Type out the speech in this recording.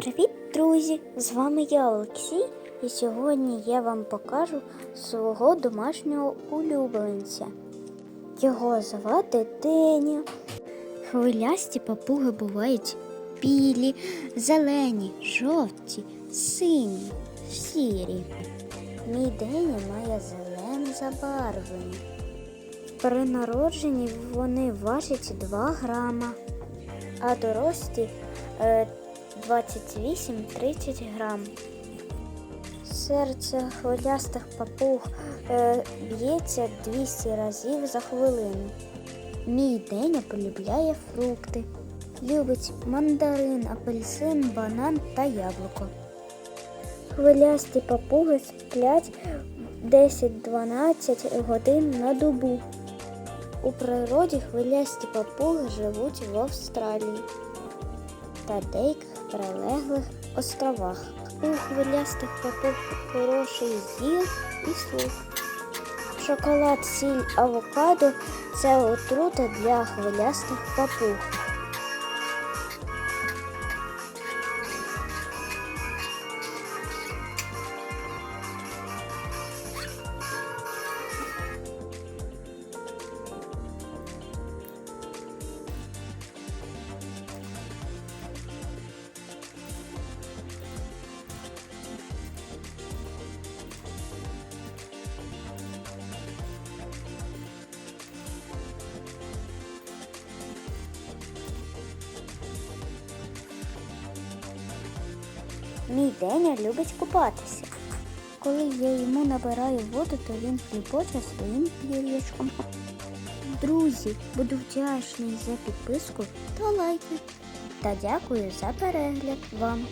Привіт, друзі! З вами я Олексій, і сьогодні я вам покажу свого домашнього улюбленця. Його звати Деня. Хвилясті папуги бувають білі, зелені, жовті, сині, сірі. Мій Деня має зелене забарвлення. При народженні вони важать 2 грама, а дорослі е, 28-30 грам. Серце хвилястих папуг е, б'ється 200 разів за хвилину. Мій Деня полюбляє фрукти. Любить мандарин, апельсин, банан та яблуко. Хвилясті папуги сплять 10-12 годин на добу. У природі хвилясті папуги живуть в Австралії та деяких прилеглих островах. У хвилястих попив хороший зір і слух. Шоколад, сіль, авокадо це отрута для хвилястих папуг. Мій Деня любить купатися. Коли я йому набираю воду, то він хліпоче своїм пір'ячком. Друзі, буду вдячний за підписку та лайки. Та дякую за перегляд вам.